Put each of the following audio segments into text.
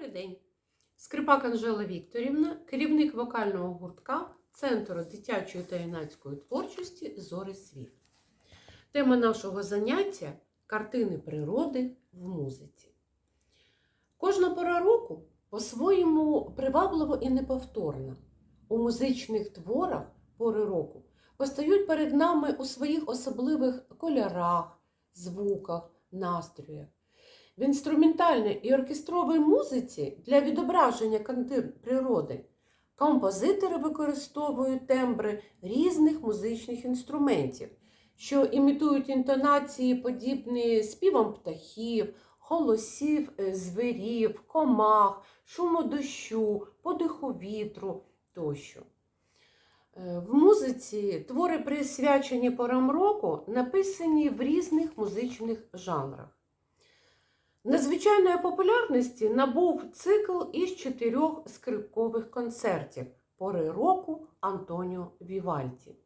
Добрий день! Скрипак Анжела Вікторівна, керівник вокального гуртка Центру дитячої та юнацької творчості Зори Світ. Тема нашого заняття картини природи в музиці. Кожна пора року по-своєму привабливо і неповторна. У музичних творах пори року постають перед нами у своїх особливих кольорах, звуках, настроях. В інструментальній і оркестровій музиці для відображення картин природи композитори використовують тембри різних музичних інструментів, що імітують інтонації, подібні співам птахів, голосів е, звірів, комах, шуму дощу, подиху вітру тощо. Е, В музиці твори, присвячені порам року, написані в різних музичних жанрах. Надзвичайної популярності набув цикл із чотирьох скрипкових концертів пори року Антоніо Вівальді.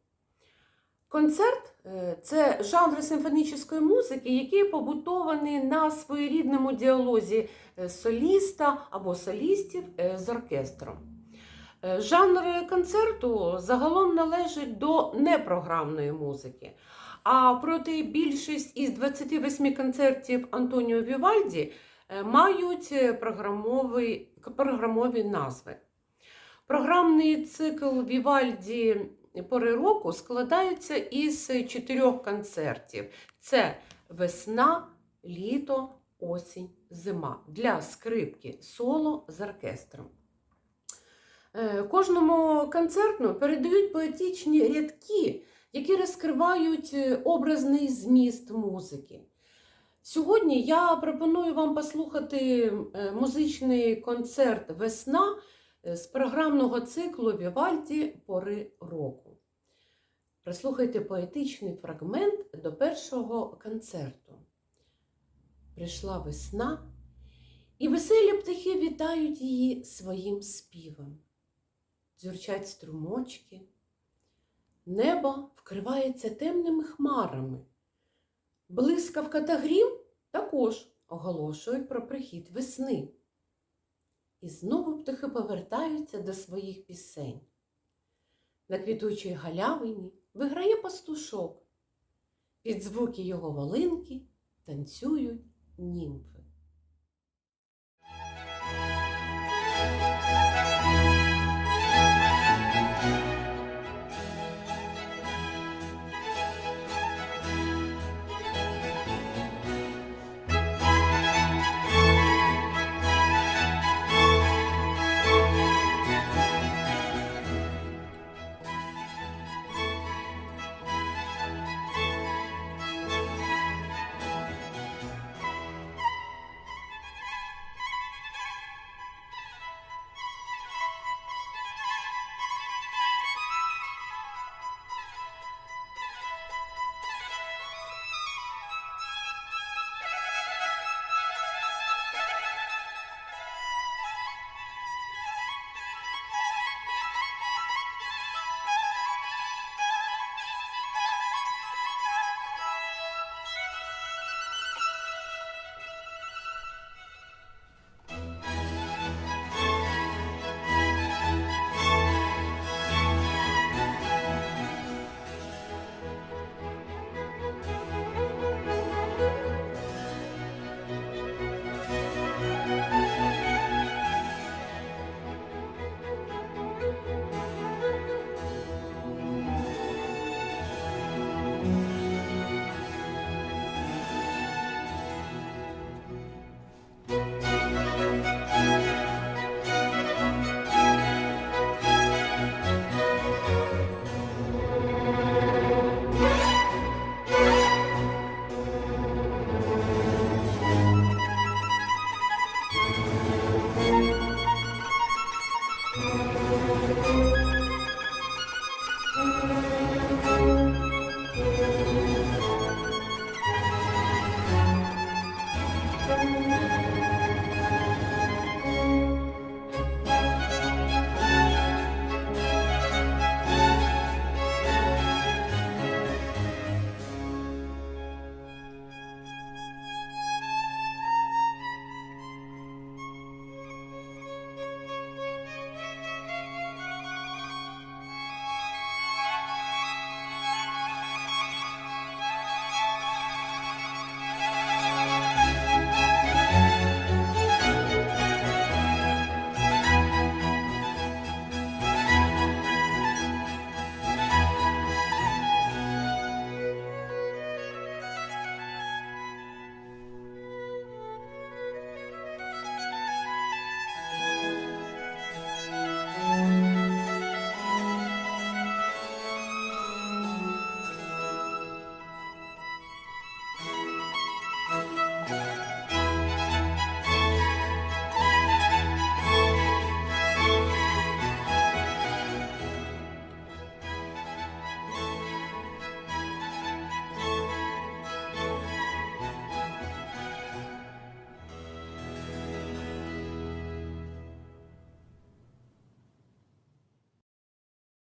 Концерт е, це жанр симфонічної музики, який побутований на своєрідному діалозі е, соліста або солістів е, з оркестром. Жанр концерту загалом належить до непрограмної музики. А проти більшість із 28 концертів Антоніо Вівальді е, мають е, програмові, програмові назви. Програмний цикл Вівальді пори року складається із чотирьох концертів: це весна, літо, осінь, зима для скрипки соло з оркестром. Е, Кожному концерту передають поетичні рядки, які розкривають е, образний зміст музики. Сьогодні я пропоную вам послухати е, музичний концерт Весна з програмного циклу Вівальді Пори року. Прислухайте поетичний фрагмент до першого концерту. Прийшла весна, і веселі птахи вітають її своїм співом. Дзюрчать струмочки. Небо вкривається темними хмарами. Блискавка та грім також оголошують про прихід весни. І знову птахи повертаються до своїх пісень. На квітучій галявині виграє пастушок. Під звуки його волинки танцюють німфи.